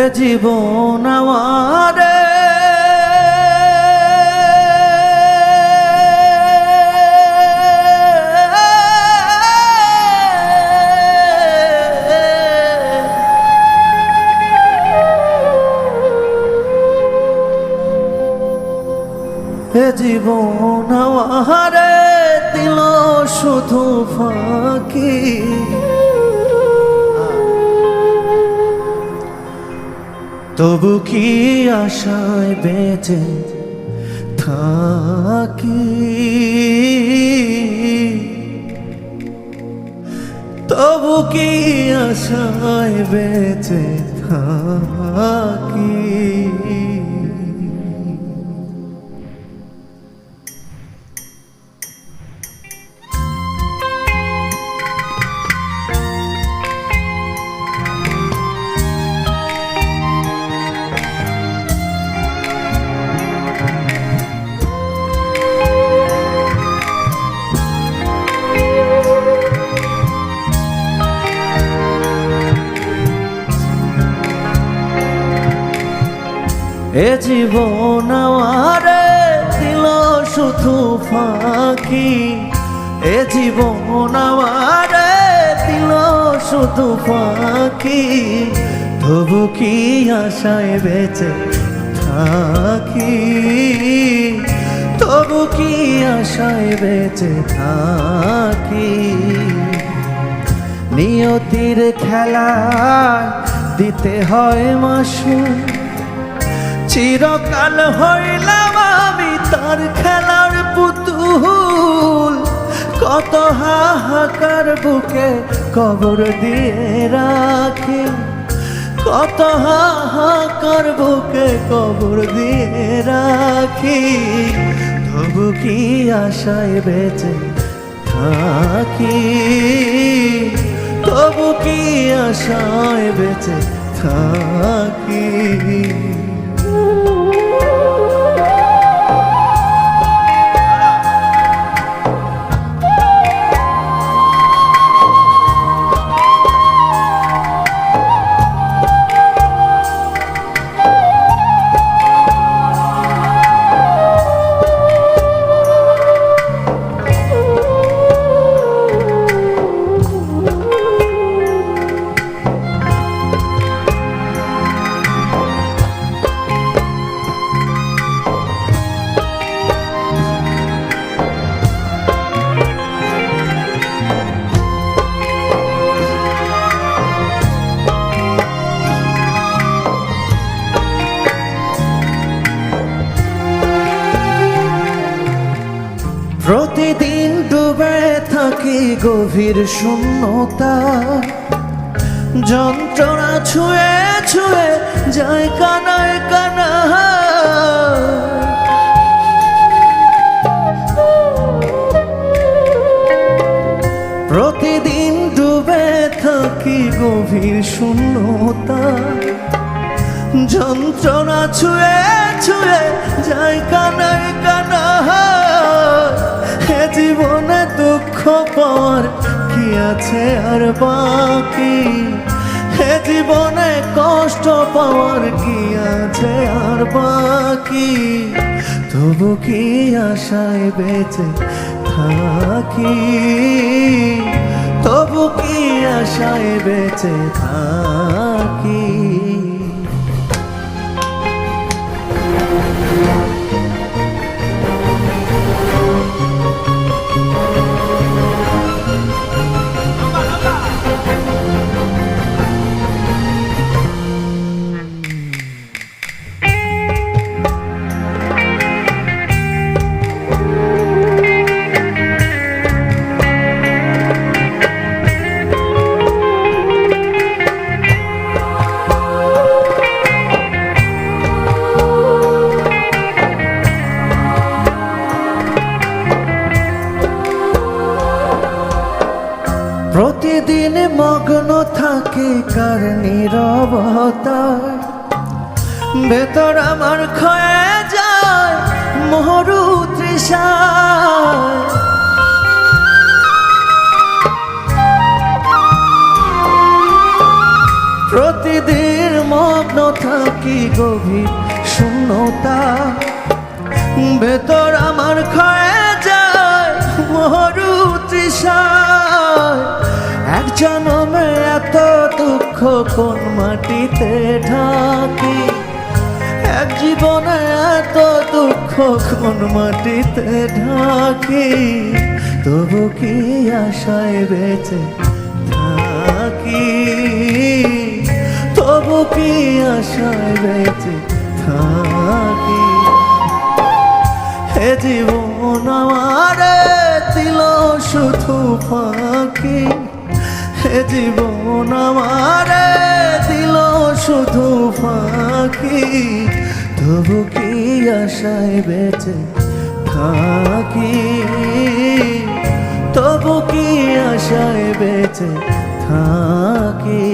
এ জীবন আমার। জীবন আমার দিল শুধু ফাঁকি। তবু কি আশায় বেঁচে থাকি? তবু কি আশায় বেঁচে থাকি? এ জীবন আমারে দিল শুধু ফাঁকি। এ জীবন আমারে দিল শুধু ফাঁকি। তবু কি আশায় বেঁচে থাকি? তবু কি আশায় বেঁচে থাকি? নিয়তির খেলা দিতে হয় মাসুর চিরকাল হইলাম আমি তার খেলার পুতুল। কত হাহাকার বুকে কবর দিয়ে রাখি। কত হাহাকার বুকে কবর দিয়ে রাখি। তবু কি আশায় বেঁচে থাকি? তবু কি আশায় বেঁচে থাকি? গভীর শূন্যতা। যন্ত্রণা ছুঁয়ে ছুঁয়ে যায় কানায় কানা প্রতিদিন ডুবে থাকি গভীর শূন্যতা। যন্ত্রণা ছুঁয়ে ছুঁয়ে যায় কানায় কানা হে জীবনে দুঃখ পাওয়ার কি আছে আর বাকি? হে জীবনে কষ্ট পাওয়ার কি আছে আর বাকি? তবু কি আশায় বেঁচে থাকি? তবু কি আশায় বেঁচে থাকি? প্রতিদিন মগ্ন থাকে কার নীরবতায় ভেতর আমার ক্ষয়ে যায় মরু তৃষায় প্রতিদিন মগ্ন থাকি গভীর শূন্যতা, ভেতর আমার ক্ষয়ে যায় মরু তৃষায় এক জনমে এত দুঃখ কোন মাটিতে ঢাকি? এক জীবনে এত দুঃখ কোন মাটিতে ঢাকি? তবু কি আশায় বেঁচে থাকি? তবু কি আশায় বেঁচে থাকি? হে জীবন আমার দিল শুধু ফাঁকি। জীবন আমারে দিল শুধু ফাঁকি। তবু কি আশায় বেঁচে থাকি? তবু কি আশায় বেঁচে থাকি?